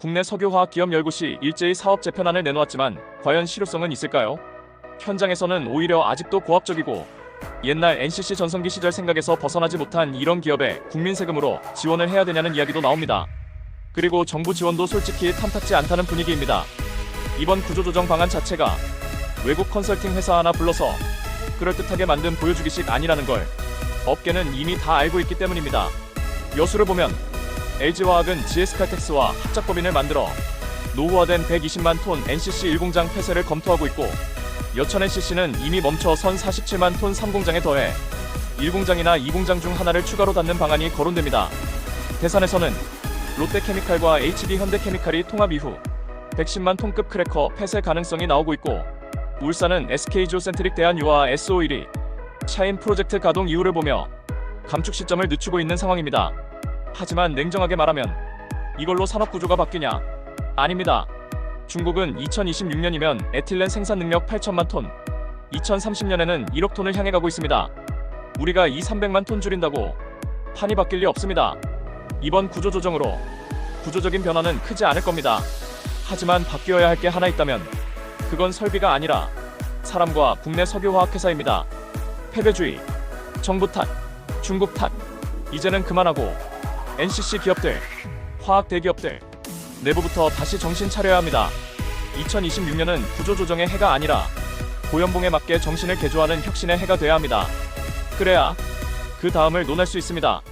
국내 석유화학 기업 10곳이 일제히 사업 재편안을 내놓았지만 과연 실효성은 있을까요? 현장에서는 오히려 아직도 고압적이고 옛날 NCC 전성기 시절 생각에서 벗어나지 못한 이런 기업에 국민 세금으로 지원을 해야 되냐는 이야기도 나옵니다. 그리고 정부 지원도 솔직히 탐탁지 않다는 분위기입니다. 이번 구조조정 방안 자체가 외국 컨설팅 회사 하나 불러서 그럴듯하게 만든 보여주기식 아니라는 걸 업계는 이미 다 알고 있기 때문입니다. 여수를 보면 LG화학은 GS칼텍스와 합작법인을 만들어 노후화된 120만 톤 NCC 1공장 폐쇄를 검토하고 있고 여천 NCC는 이미 멈춰 선 47만 톤 3공장에 더해 1공장이나 2공장 중 하나를 추가로 닫는 방안이 거론됩니다. 대산에서는 롯데케미칼과 HD 현대케미칼이 통합 이후 110만 톤급 크래커 폐쇄 가능성이 나오고 있고 울산은 SK지오센트릭 대한유화 SO1이 샤인 프로젝트 가동 이유를 보며 감축 시점을 늦추고 있는 상황입니다. 하지만 냉정하게 말하면 이걸로 산업 구조가 바뀌냐? 아닙니다. 중국은 2026년이면 에틸렌 생산 능력 8천만 톤, 2030년에는 1억 톤을 향해 가고 있습니다. 우리가 이 300만 톤 줄인다고 판이 바뀔 리 없습니다. 이번 구조 조정으로 구조적인 변화는 크지 않을 겁니다. 하지만 바뀌어야 할 게 하나 있다면 그건 설비가 아니라 사람과 국내 석유화학 회사입니다. 패배주의, 정부 탓, 중국 탓. 이제는 그만하고 NCC 기업들, 화학 대기업들 내부부터 다시 정신 차려야 합니다. 2026년은 구조조정의 해가 아니라 고연봉에 맞게 정신을 개조하는 혁신의 해가 돼야 합니다. 그래야 그 다음을 논할 수 있습니다.